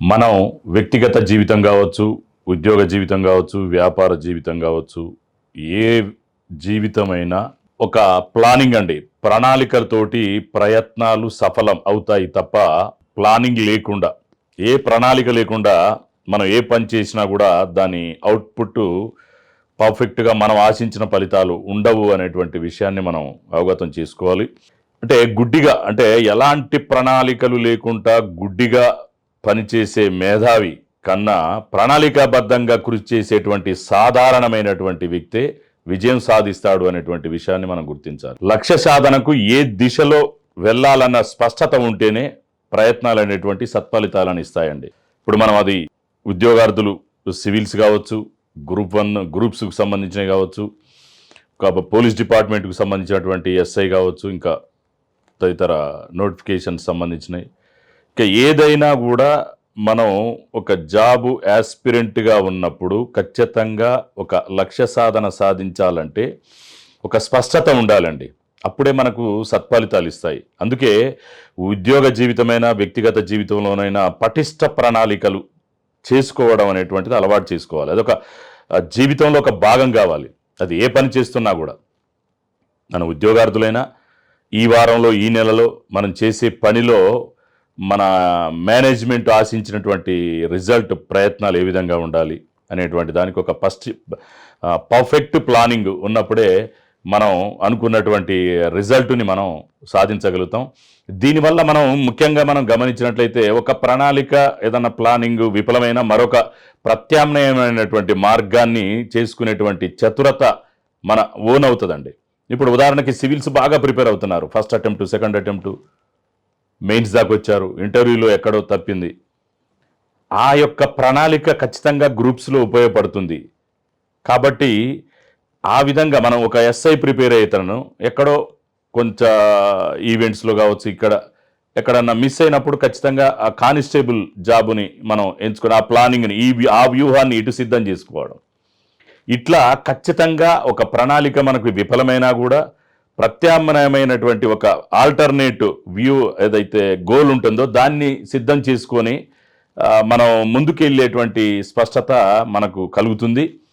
మనం వ్యక్తిగత జీవితం కావచ్చు ఉద్యోగ జీవితం కావచ్చు వ్యాపార జీవితం కావచ్చు ఏ జీవితమైనా ఒక ప్లానింగ్ అండి. ప్రణాళికలతోటి ప్రయత్నాలు సఫలం అవుతాయి తప్ప ప్లానింగ్ లేకుండా ఏ ప్రణాళిక లేకుండా మనం ఏ పని చేసినా కూడా దాని అవుట్పుట్ పర్ఫెక్ట్గా మనం ఆశించిన ఫలితాలు ఉండవు అనేటువంటి విషయాన్ని మనం అవగతం చేసుకోవాలి. అంటే గుడ్డిగా అంటే ఎలాంటి ప్రణాళికలు లేకుండా గుడ్డిగా పనిచేసే మేధావి కన్నా ప్రణాళికాబద్ధంగా కృషి చేసేటువంటి సాధారణమైనటువంటి వ్యక్తే విజయం సాధిస్తాడు అనేటువంటి విషయాన్ని మనం గుర్తించాలి. లక్ష్య సాధనకు ఏ దిశలో వెళ్ళాలన్న స్పష్టత ఉంటేనే ప్రయత్నాలు అనేటువంటి సత్ఫలితాలను ఇస్తాయండి. ఇప్పుడు మనం అది ఉద్యోగార్థులు సివిల్స్ కావచ్చు గ్రూప్ వన్ గ్రూప్స్కు సంబంధించినవి కావచ్చు పోలీస్ డిపార్ట్మెంట్కి సంబంధించినటువంటి ఎస్ఐ కావచ్చు ఇంకా తదితర నోటిఫికేషన్స్ సంబంధించినవి ఇక ఏదైనా కూడా మనం ఒక జాబు యాస్పిరెంట్గా ఉన్నప్పుడు ఖచ్చితంగా ఒక లక్ష్య సాధన సాధించాలంటే ఒక స్పష్టత ఉండాలండి. అప్పుడే మనకు సత్ఫలితాలు ఇస్తాయి. అందుకే ఉద్యోగ జీవితమైన వ్యక్తిగత జీవితంలోనైనా పటిష్ట ప్రణాళికలు చేసుకోవడం అనేటువంటిది అలవాటు చేసుకోవాలి. అదొక జీవితంలో ఒక భాగం కావాలి. అది ఏ పని చేస్తున్నా కూడా. మన ఉద్యోగార్థులైనా ఈ వారంలో ఈ నెలలో మనం చేసే పనిలో మన మేనేజ్మెంట్ ఆశించినటువంటి రిజల్ట్ ప్రయత్నాలు ఏ విధంగా ఉండాలి అనేటువంటి దానికి ఒక ఫస్ట్ పర్ఫెక్ట్ ప్లానింగ్ ఉన్నప్పుడే మనం అనుకున్నటువంటి రిజల్ట్ని మనం సాధించగలుగుతాం. దీనివల్ల మనం ముఖ్యంగా మనం గమనించినట్లయితే ఒక ప్రణాళిక ఏదన్నా ప్లానింగ్ విఫలమైన మరొక ప్రత్యామ్నాయమైనటువంటి మార్గాన్ని చేసుకునేటువంటి చతురత మన ఓన్ అవుతుందండి. ఇప్పుడు ఉదాహరణకి సివిల్స్ బాగా ప్రిపేర్ అవుతున్నారు. First attempt second attempt mains దాకా వచ్చారు. ఇంటర్వ్యూలో ఎక్కడో తప్పింది. ఆ యొక్క ప్రణాళిక ఖచ్చితంగా గ్రూప్స్లో ఉపయోగపడుతుంది. కాబట్టి ఆ విధంగా మనం ఒక ఎస్ఐ ప్రిపేర్ అవుతాను ఎక్కడో కొంచెం ఈవెంట్స్లో కావచ్చు ఇక్కడ ఎక్కడన్నా మిస్ అయినప్పుడు ఖచ్చితంగా ఆ కానిస్టేబుల్ జాబుని మనం ఎంచుకొని ఆ ప్లానింగ్ని ఈ ఆ వ్యూహాన్ని ఇటు సిద్ధం చేసుకోవడం. ఇట్లా ఖచ్చితంగా ఒక ప్రణాళిక మనకు విఫలమైనా కూడా ప్రత్యామ్నాయమైనటువంటి ఒక ఆల్టర్నేటివ్ వ్యూ ఏదైతే గోల్ ఉంటుందో దాన్ని సిద్ధం చేసుకొని మనం ముందుకెళ్ళేటువంటి స్పష్టత మనకు కలుగుతుంది.